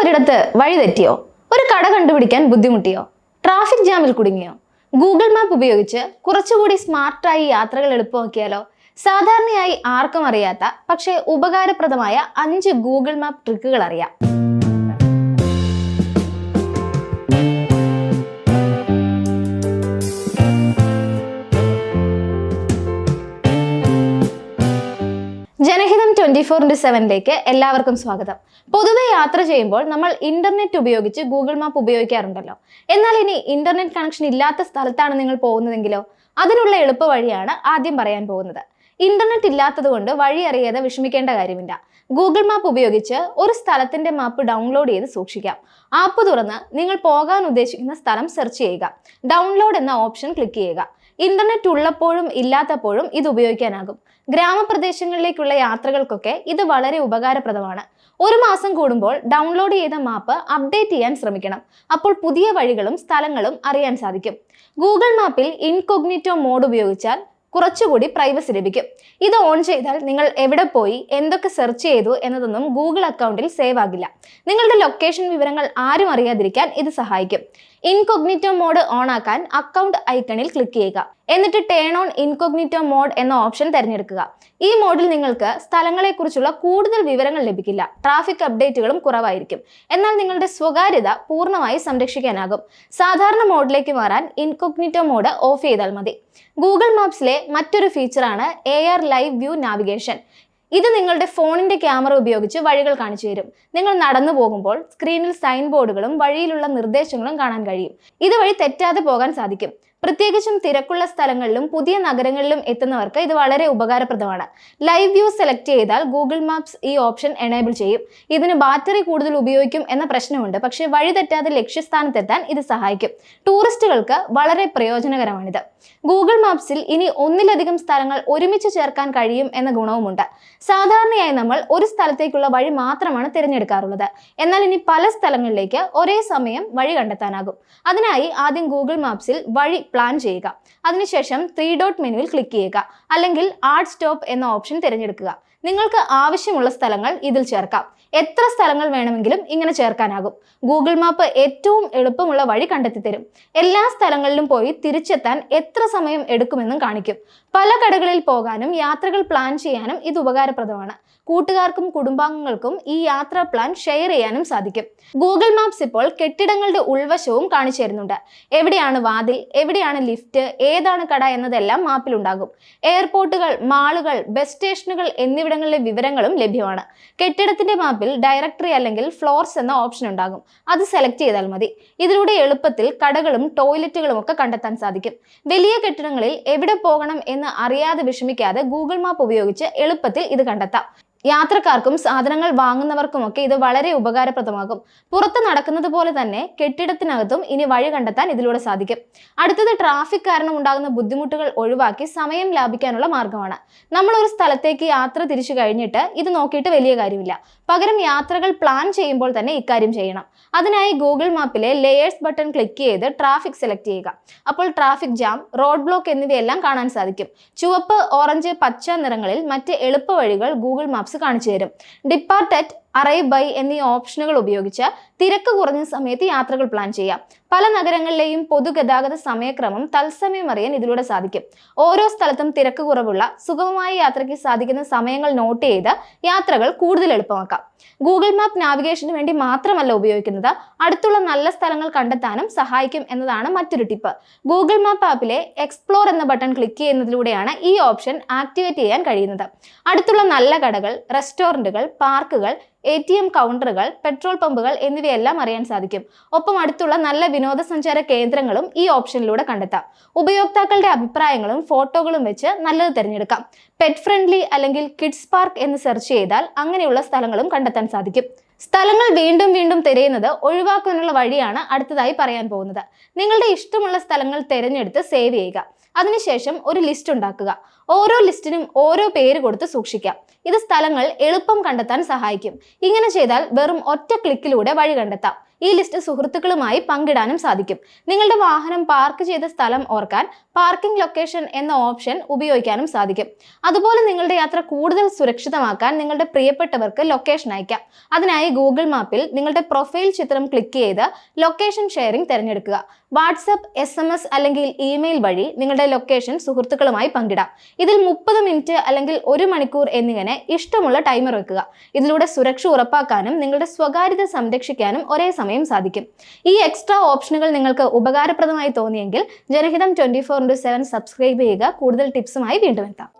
ഒരിടത്ത് വഴിതെറ്റിയോ ഒരു കട കണ്ടുപിടിക്കാൻ ബുദ്ധിമുട്ടിയോ? ട്രാഫിക് ജാമിൽ കുടുങ്ങിയോ? ഗൂഗിൾ മാപ്പ് ഉപയോഗിച്ച് കുറച്ചുകൂടി സ്മാർട്ടായി യാത്രകൾ എളുപ്പമാക്കിയാലോ? സാധാരണയായി ആർക്കും അറിയാത്ത പക്ഷേ ഉപകാരപ്രദമായ അഞ്ച് ഗൂഗിൾ മാപ്പ് ട്രിക്കുകൾ അറിയാം. ട്വന്റി ഫോർ ഇന്റു സെവനിലേക്ക് എല്ലാവർക്കും സ്വാഗതം. പൊതുവെ യാത്ര ചെയ്യുമ്പോൾ നമ്മൾ ഇന്റർനെറ്റ് ഉപയോഗിച്ച് ഗൂഗിൾ മാപ്പ് ഉപയോഗിക്കാറുണ്ടല്ലോ. എന്നാൽ ഇനി ഇന്റർനെറ്റ് കണക്ഷൻ ഇല്ലാത്ത സ്ഥലത്താണ് നിങ്ങൾ പോകുന്നതെങ്കിലോ? അതിനുള്ള എളുപ്പ വഴിയാണ് ആദ്യം പറയാൻ പോകുന്നത്. ഇന്റർനെറ്റ് ഇല്ലാത്തതുകൊണ്ട് വഴി അറിയാതെ വിഷമിക്കേണ്ട കാര്യമില്ല. ഗൂഗിൾ മാപ്പ് ഉപയോഗിച്ച് ഒരു സ്ഥലത്തിന്റെ മാപ്പ് ഡൗൺലോഡ് ചെയ്ത് സൂക്ഷിക്കാം. ആപ്പ് തുറന്ന് നിങ്ങൾ പോകാൻ ഉദ്ദേശിക്കുന്ന സ്ഥലം സെർച്ച് ചെയ്യുക. ഡൗൺലോഡ് എന്ന ഓപ്ഷൻ ക്ലിക്ക് ചെയ്യുക. ഇന്റർനെറ്റ് ഉള്ളപ്പോഴും ഇല്ലാത്തപ്പോഴും ഇത് ഉപയോഗിക്കാനാകും. ഗ്രാമപ്രദേശങ്ങളിലേക്കുള്ള യാത്രകൾക്കൊക്കെ ഇത് വളരെ ഉപകാരപ്രദമാണ്. ഒരു മാസം കൂടുമ്പോൾ ഡൗൺലോഡ് ചെയ്ത മാപ്പ് അപ്ഡേറ്റ് ചെയ്യാൻ ശ്രമിക്കണം. അപ്പോൾ പുതിയ വഴികളും സ്ഥലങ്ങളും അറിയാൻ സാധിക്കും. ഗൂഗിൾ മാപ്പിൽ ഇൻകൊഗ്നിറ്റോ മോഡ് ഉപയോഗിച്ചാൽ കുറച്ചുകൂടി പ്രൈവസി ലഭിക്കും. ഇത് ഓൺ ചെയ്താൽ നിങ്ങൾ എവിടെ പോയി എന്തൊക്കെ സെർച്ച് ചെയ്തു എന്നതൊന്നും ഗൂഗിൾ അക്കൗണ്ടിൽ സേവ് ആകില്ല. നിങ്ങളുടെ ലൊക്കേഷൻ വിവരങ്ങൾ ആരും അറിയാതിരിക്കാൻ ഇത് സഹായിക്കും. ഇൻകൊഗ്നിറ്റോ മോഡ് ഓൺ ആക്കാൻ അക്കൗണ്ട് ഐക്കണിൽ ക്ലിക്ക് ചെയ്യുക. എന്നിട്ട് ടേൺ ഓൺ ഇൻകൊഗ്നിറ്റോ മോഡ് എന്ന ഓപ്ഷൻ തിരഞ്ഞെടുക്കുക. ഈ മോഡിൽ നിങ്ങൾക്ക് സ്ഥലങ്ങളെക്കുറിച്ചുള്ള കൂടുതൽ വിവരങ്ങൾ ലഭിക്കില്ല. ട്രാഫിക് അപ്ഡേറ്റുകളും കുറവായിരിക്കും. എന്നാൽ നിങ്ങളുടെ സ്വകാര്യത പൂർണമായി സംരക്ഷിക്കാനാകും. സാധാരണ മോഡിലേക്ക് മാറാൻ ഇൻകൊഗ്നിറ്റോ മോഡ് ഓഫ് ചെയ്താൽ മതി. ഗൂഗിൾ മാപ്സിലെ മറ്റൊരു ഫീച്ചറാണ് A R live view navigation ഇത് നിങ്ങളുടെ ഫോണിന്റെ ക്യാമറ ഉപയോഗിച്ച് വഴികൾ കാണിച്ചു തരും. നിങ്ങൾ നടന്നു പോകുമ്പോൾ സ്ക്രീനിൽ സൈൻ ബോർഡുകളും വഴിയിലുള്ള നിർദ്ദേശങ്ങളും കാണാൻ കഴിയും. ഇതുവഴി തെറ്റാതെ പോകാൻ സാധിക്കും. പ്രത്യേകിച്ചും തിരക്കുള്ള സ്ഥലങ്ങളിലും പുതിയ നഗരങ്ങളിലും എത്തുന്നവർക്ക് ഇത് വളരെ ഉപകാരപ്രദമാണ്. ലൈവ് വ്യൂ സെലക്ട് ചെയ്താൽ ഗൂഗിൾ മാപ്സ് ഈ ഓപ്ഷൻ എനേബിൾ ചെയ്യും. ഇതിന് ബാറ്ററി കൂടുതൽ ഉപയോഗിക്കും എന്ന പ്രശ്നമുണ്ട്. പക്ഷേ വഴിതെറ്റാതെ ലക്ഷ്യസ്ഥാനത്തെത്താൻ ഇത് സഹായിക്കും. ടൂറിസ്റ്റുകൾക്ക് വളരെ പ്രയോജനകരമാണിത്. ഗൂഗിൾ മാപ്സിൽ ഇനി ഒന്നിലധികം സ്ഥലങ്ങൾ ഒരുമിച്ച് ചേർക്കാൻ കഴിയും എന്ന ഗുണവുമുണ്ട്. സാധാരണയായി നമ്മൾ ഒരു സ്ഥലത്തേക്കുള്ള വഴി മാത്രമാണ് തിരഞ്ഞെടുക്കാറുള്ളത്. എന്നാൽ ഇനി പല സ്ഥലങ്ങളിലേക്ക് ഒരേ സമയം വഴി കണ്ടെത്താനാകും. അതിനായി ആദ്യം ഗൂഗിൾ മാപ്സിൽ വഴി പ്ലാൻ ചെയ്യുക. അതിനുശേഷം ത്രീ ഡോട്ട് മെനുവിൽ ക്ലിക്ക് ചെയ്യുക. അല്ലെങ്കിൽ ആർട്ട് സ്റ്റോപ്പ് എന്ന ഓപ്ഷൻ തിരഞ്ഞെടുക്കുക. നിങ്ങൾക്ക് ആവശ്യമുള്ള സ്ഥലങ്ങൾ ഇതിൽ ചേർക്കാം. എത്ര സ്ഥലങ്ങൾ വേണമെങ്കിലും ഇങ്ങനെ ചേർക്കാനാകും. ഗൂഗിൾ മാപ്പ് ഏറ്റവും എളുപ്പമുള്ള വഴി കണ്ടെത്തി തരും എല്ലാ സ്ഥലങ്ങളിലും പോയി തിരിച്ചെത്താൻ എത്ര സമയം എടുക്കുമെന്നും കാണിക്കും. പല കടകളിൽ പോകാനും യാത്രകൾ പ്ലാൻ ചെയ്യാനും ഇത് ഉപകാരപ്രദമാണ്. കൂട്ടുകാർക്കും കുടുംബാംഗങ്ങൾക്കും ഈ യാത്രാ പ്ലാൻ ഷെയർ ചെയ്യാനും സാധിക്കും. ഗൂഗിൾ മാപ്സ് ഇപ്പോൾ കെട്ടിടങ്ങളുടെ ഉൾവശവും കാണിച്ചു തരുന്നുണ്ട്. എവിടെയാണ് വാതിൽ? എവിടെയാണ് ലിഫ്റ്റ്? ഏതാണ് കട എന്നതെല്ലാം മാപ്പിലുണ്ടാകും എയർപോർട്ടുകൾ മാളുകൾ ബസ് സ്റ്റേഷനുകൾ എന്നിവിടങ്ങളിലെ വിവരങ്ങളും ലഭ്യമാണ്. കെട്ടിടത്തിന്റെ മാപ്പിൽ ഡയറക്ടറി അല്ലെങ്കിൽ ഫ്ലോർസ് എന്ന ഓപ്ഷൻ ഉണ്ടാകും. അത് സെലക്ട് ചെയ്താൽ മതി. ഇതിലൂടെ എളുപ്പത്തിൽ കടകളും ടോയ്ലറ്റുകളും ഒക്കെ കണ്ടെത്താൻ സാധിക്കും. വലിയ കെട്ടിടങ്ങളിൽ എവിടെ പോകണം എന്ന് അറിയാതെ വിഷമിക്കാതെ ഗൂഗിൾ മാപ്പ് ഉപയോഗിച്ച് എളുപ്പത്തിൽ ഇത് കണ്ടെത്താം. യാത്രക്കാർക്കും സാധനങ്ങൾ വാങ്ങുന്നവർക്കുമൊക്കെ ഇത് വളരെ ഉപകാരപ്രദമാകും. പുറത്ത് നടക്കുന്നത് പോലെ തന്നെ കെട്ടിടത്തിനകത്തും ഇനി വഴി കണ്ടെത്താൻ ഇതിലൂടെ സാധിക്കും. അടുത്തത് ട്രാഫിക് കാരണം ഉണ്ടാകുന്ന ബുദ്ധിമുട്ടുകൾ ഒഴിവാക്കി സമയം ലാഭിക്കാനുള്ള മാർഗമാണ്. നമ്മൾ ഒരു സ്ഥലത്തേക്ക് യാത്ര തിരിച്ചു കഴിഞ്ഞിട്ട് ഇത് നോക്കിയിട്ട് വലിയ കാര്യമില്ല. പകരം യാത്രകൾ പ്ലാൻ ചെയ്യുമ്പോൾ തന്നെ ഇക്കാര്യം ചെയ്യണം. അതിനായി ഗൂഗിൾ മാപ്പിലെ ലേയേഴ്സ് ബട്ടൺ ക്ലിക്ക് ചെയ്ത് ട്രാഫിക് സെലക്ട് ചെയ്യുക. അപ്പോൾ ട്രാഫിക് ജാം റോഡ് ബ്ലോക്ക് എന്നിവയെല്ലാം കാണാൻ സാധിക്കും. ചുവപ്പ് ഓറഞ്ച് പച്ച നിറങ്ങളിൽ മറ്റ് എളുപ്പ വഴികൾ ഗൂഗിൾ മാപ്സ് കാണിച്ചു തരും. ഡിപ്പാർട്ടറ്റ് അറൈവ് ബൈ എന്നീ ഓപ്ഷനുകൾ ഉപയോഗിച്ച് തിരക്ക് കുറഞ്ഞ സമയത്ത് യാത്രകൾ പ്ലാൻ ചെയ്യാം. പല നഗരങ്ങളിലെയും പൊതുഗതാഗത സമയക്രമം തത്സമയം അറിയാൻ ഇതിലൂടെ സാധിക്കും. ഓരോ സ്ഥലത്തും തിരക്ക് കുറവുള്ള സുഗമമായ യാത്രയ്ക്ക് സാധിക്കുന്ന സമയങ്ങൾ നോട്ട് ചെയ്ത് യാത്രകൾ കൂടുതൽ എളുപ്പമാക്കാം. ഗൂഗിൾ മാപ്പ് നാവിഗേഷന് വേണ്ടി മാത്രമല്ല ഉപയോഗിക്കുന്നത്. അടുത്തുള്ള നല്ല സ്ഥലങ്ങൾ കണ്ടെത്താനും സഹായിക്കും എന്നതാണ് മറ്റൊരു ടിപ്പ്. ഗൂഗിൾ മാപ്പ് ആപ്പിലെ എക്സ്പ്ലോർ എന്ന ബട്ടൺ ക്ലിക്ക് ചെയ്യുന്നതിലൂടെയാണ് ഈ ഓപ്ഷൻ ആക്ടിവേറ്റ് ചെയ്യാൻ കഴിയുന്നത്. അടുത്തുള്ള നല്ല കടകൾ റെസ്റ്റോറന്റുകൾ പാർക്കുകൾ എ ടി എം കൗണ്ടറുകൾ പെട്രോൾ പമ്പുകൾ എന്നിവയെല്ലാം അറിയാൻ സാധിക്കും. ഒപ്പം അടുത്തുള്ള നല്ല വിനോദസഞ്ചാര കേന്ദ്രങ്ങളും ഈ ഓപ്ഷനിലൂടെ കണ്ടെത്താം. ഉപയോക്താക്കളുടെ അഭിപ്രായങ്ങളും ഫോട്ടോകളും വെച്ച് നല്ലത് തിരഞ്ഞെടുക്കാം. പെറ്റ് ഫ്രണ്ട്ലി അല്ലെങ്കിൽ കിഡ്സ് പാർക്ക് എന്ന് സെർച്ച് ചെയ്താൽ അങ്ങനെയുള്ള സ്ഥലങ്ങളും കണ്ടെത്താൻ സാധിക്കും. സ്ഥലങ്ങൾ വീണ്ടും വീണ്ടും തിരയുന്നത് ഒഴിവാക്കാനുള്ള വഴിയാണ് അടുത്തതായി പറയാൻ പോകുന്നത്. നിങ്ങളുടെ ഇഷ്ടമുള്ള സ്ഥലങ്ങൾ തിരഞ്ഞെടുത്ത് സേവ് ചെയ്യുക. അതിനുശേഷം ഒരു ലിസ്റ്റ് ഉണ്ടാക്കുക. ഓരോ ലിസ്റ്റിനും ഓരോ പേര് കൊടുത്ത് സൂക്ഷിക്കാം. ഇത് സ്ഥലങ്ങൾ എളുപ്പം കണ്ടെത്താൻ സഹായിക്കും. ഇങ്ങനെ ചെയ്താൽ വെറും ഒറ്റ ക്ലിക്കിലൂടെ വഴി കണ്ടെത്താം. ഈ ലിസ്റ്റ് സുഹൃത്തുക്കളുമായി പങ്കിടാനും സാധിക്കും. നിങ്ങളുടെ വാഹനം പാർക്ക് ചെയ്ത സ്ഥലം ഓർക്കാൻ പാർക്കിംഗ് ലൊക്കേഷൻ എന്ന ഓപ്ഷൻ ഉപയോഗിക്കാനും സാധിക്കും. അതുപോലെ നിങ്ങളുടെ യാത്ര കൂടുതൽ സുരക്ഷിതമാക്കാൻ നിങ്ങളുടെ പ്രിയപ്പെട്ടവർക്ക് ലൊക്കേഷൻ അയക്കാം. അതിനായി ഗൂഗിൾ മാപ്പിൽ നിങ്ങളുടെ പ്രൊഫൈൽ ചിത്രം ക്ലിക്ക് ചെയ്ത് ലൊക്കേഷൻ ഷെയറിംഗ് തിരഞ്ഞെടുക്കുക. വാട്സപ്പ് എസ് എം എസ് അല്ലെങ്കിൽ ഇമെയിൽ വഴി നിങ്ങളുടെ ലൊക്കേഷൻ സുഹൃത്തുക്കളുമായി പങ്കിടാം. ഇതിൽ മുപ്പത് മിനിറ്റ് അല്ലെങ്കിൽ ഒരു മണിക്കൂർ എന്നിങ്ങനെ ഇഷ്ടമുള്ള ടൈമർ വെക്കുക. ഇതിലൂടെ സുരക്ഷ ഉറപ്പാക്കാനും നിങ്ങളുടെ സ്വകാര്യത സംരക്ഷിക്കാനും ഒരേ സമയം സാധിക്കും. ഈ എക്സ്ട്രാ ഓപ്ഷനുകൾ നിങ്ങൾക്ക് ഉപകാരപ്രദമായി തോന്നിയെങ്കിൽ Janahitham twenty four into seven subscribe ചെയ്യുക. കൂടുതൽ ടിപ്സുമായി വീണ്ടും എത്താം.